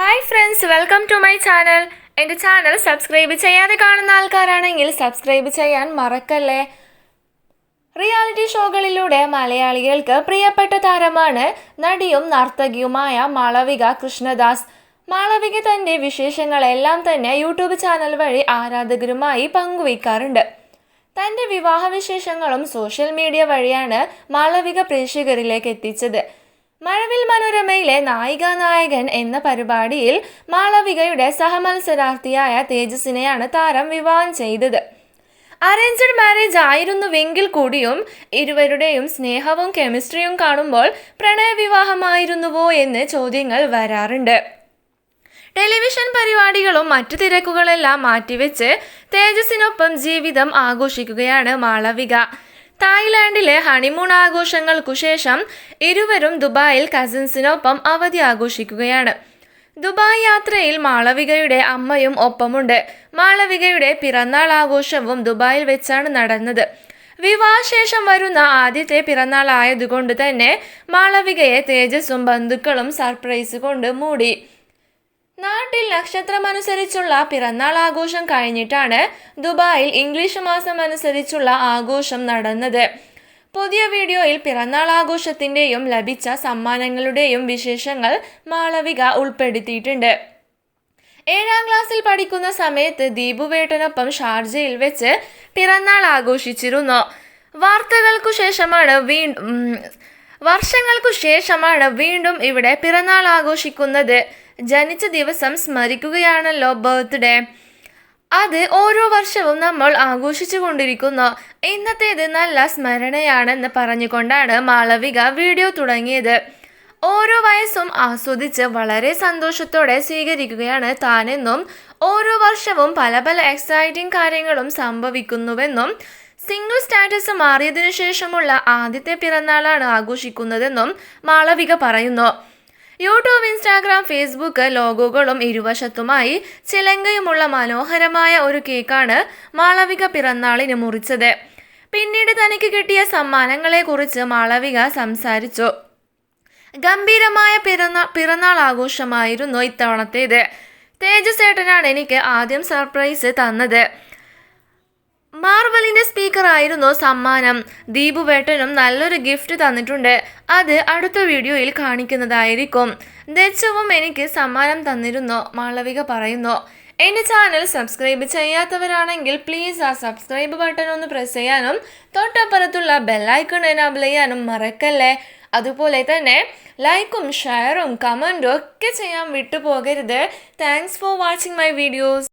Hi friends welcome to my channel എന്റെ channel subscribe ചെയ്യാതെ കാണുന്ന ആൾക്കാരാണെങ്കിൽ സബ്സ്ക്രൈബ് ചെയ്യാൻ മറക്കല്ലേ? റിയാലിറ്റി ഷോകളിലൂടെ മലയാളികൾക്ക് പ്രിയപ്പെട്ട താരമാണ് നടിയും നർത്തകിയുമായ മാളവിക കൃഷ്ണദാസ്. മാളവിക തന്റെ വിശേഷങ്ങളെല്ലാം തന്നെ യൂട്യൂബ് ചാനൽ വഴി ആരാധകരുമായി പങ്കുവയ്ക്കാറുണ്ട്. തന്റെ വിവാഹ വിശേഷങ്ങളും സോഷ്യൽ മീഡിയ വഴിയാണ് മാളവിക പ്രേക്ഷകരിലേക്ക് എത്തിച്ചത്. മഴവിൽ മനോരമയിലെ നായിക നായകൻ എന്ന പരിപാടിയിൽ മാളവികയുടെ സഹമത്സരാർത്ഥിയായ തേജസിനെയാണ് താരം വിവാഹം ചെയ്തത്. അറേഞ്ച്ഡ് മാരേജ് ആയിരുന്നുവെങ്കിൽ കൂടിയും ഇരുവരുടെയും സ്നേഹവും കെമിസ്ട്രിയും കാണുമ്പോൾ പ്രണയവിവാഹമായിരുന്നുവോ എന്ന് ചോദ്യങ്ങൾ വരാറുണ്ട്. ടെലിവിഷൻ പരിപാടികളും മറ്റു തിരക്കുകളെല്ലാം മാറ്റിവെച്ച് തേജസിനൊപ്പം ജീവിതം ആഘോഷിക്കുകയാണ് മാളവിക. തായ്ലാൻഡിലെ ഹണിമൂൺ ആഘോഷങ്ങൾക്കു ശേഷം ഇരുവരും ദുബായിൽ കസിൻസിനൊപ്പം അവധി ആഘോഷിക്കുകയാണ്. ദുബായ് യാത്രയിൽ മാളവികയുടെ അമ്മയും ഒപ്പമുണ്ട്. മാളവികയുടെ പിറന്നാൾ ആഘോഷവും ദുബായിൽ വെച്ചാണ് നടന്നത്. വിവാഹശേഷം വരുന്ന ആദ്യത്തെ പിറന്നാൾ ആയതുകൊണ്ട് തന്നെ മാളവികയെ തേജസ്സും ബന്ധുക്കളും സർപ്രൈസ് കൊണ്ട് മൂടി. നാട്ടിൽ നക്ഷത്രമനുസരിച്ചുള്ള പിറന്നാൾ ആഘോഷം കഴിഞ്ഞിട്ടാണ് ദുബായിൽ ഇംഗ്ലീഷ് മാസം അനുസരിച്ചുള്ള ആഘോഷം നടന്നത്. പുതിയ വീഡിയോയിൽ പിറന്നാൾ ആഘോഷത്തിന്റെയും ലഭിച്ച സമ്മാനങ്ങളുടെയും വിശേഷങ്ങൾ മാളവിക ഉൾപ്പെടുത്തിയിട്ടുണ്ട്. ഏഴാം ക്ലാസ്സിൽ പഠിക്കുന്ന സമയത്ത് ദീപുവേട്ടനൊപ്പം ഷാർജയിൽ വെച്ച് പിറന്നാൾ ആഘോഷിച്ചിരുന്നു. വാർത്തകൾക്കു ശേഷമാണ് വീണ്ടും വർഷങ്ങൾക്കു ശേഷമാണ് വീണ്ടും ഇവിടെ പിറന്നാൾ ആഘോഷിക്കുന്നത്. ജനിച്ച ദിവസം സ്മരിക്കുകയാണല്ലോ ബർത്ത്ഡേ. അത് ഓരോ വർഷവും നമ്മൾ ആഘോഷിച്ചു കൊണ്ടിരിക്കുന്നു. ഇന്നത്തേത് നല്ല സ്മരണയാണെന്ന് പറഞ്ഞുകൊണ്ടാണ് മാളവിക വീഡിയോ തുടങ്ങിയത്. ഓരോ വയസ്സും ആസ്വദിച്ച് വളരെ സന്തോഷത്തോടെ സ്വീകരിക്കുകയാണ് താനെന്നും ഓരോ വർഷവും പല പല എക്സൈറ്റിംഗ് കാര്യങ്ങളും സംഭവിക്കുന്നുവെന്നും സിംഗിൾ സ്റ്റാറ്റസ് മാറിയതിനു ശേഷമുള്ള ആദ്യത്തെ പിറന്നാളാണ് ആഘോഷിക്കുന്നതെന്നും മാളവിക പറയുന്നു. യൂട്യൂബ് ഇൻസ്റ്റാഗ്രാം ഫേസ്ബുക്ക് ലോഗോകളും ഇരുവശത്തുമായി ചിലങ്കയുമുള്ള മനോഹരമായ ഒരു കേക്കാണ് മാളവിക പിറന്നാളിന് മുറിച്ചത്. പിന്നീട് തനിക്ക് കിട്ടിയ സമ്മാനങ്ങളെക്കുറിച്ച് മാളവിക സംസാരിച്ചു. ഗംഭീരമായ പിറന്നാൾ പിറന്നാൾ ആഘോഷമായിരുന്നു ഇത്തവണത്തേത്. തേജസ് ഏട്ടനാണ് എനിക്ക് ആദ്യം സർപ്രൈസ് തന്നത്. മാർവലിന്റെ ആയിരുന്നു സമ്മാനം. ദീപുവേട്ടനും നല്ലൊരു ഗിഫ്റ്റ് തന്നിട്ടുണ്ട്. അത് അടുത്ത വീഡിയോയിൽ കാണിക്കുന്നതായിരിക്കും. ദച്ചവും എനിക്ക് സമ്മാനം തന്നിരുന്നു മാളവിക പറയുന്നു. എന്റെ ചാനൽ സബ്സ്ക്രൈബ് ചെയ്യാത്തവരാണെങ്കിൽ പ്ലീസ് ആ സബ്സ്ക്രൈബ് ബട്ടൺ ഒന്ന് പ്രസ് ചെയ്യാനും തൊട്ടപ്പുറത്തുള്ള ബെല്ലൈക്കൺ എനാബിൾ ചെയ്യാനും മറക്കല്ലേ? അതുപോലെ തന്നെ ലൈക്കും ഷെയറും കമന്റും ഒക്കെ ചെയ്യാൻ വിട്ടുപോകരുത്. Thanks for watching my videos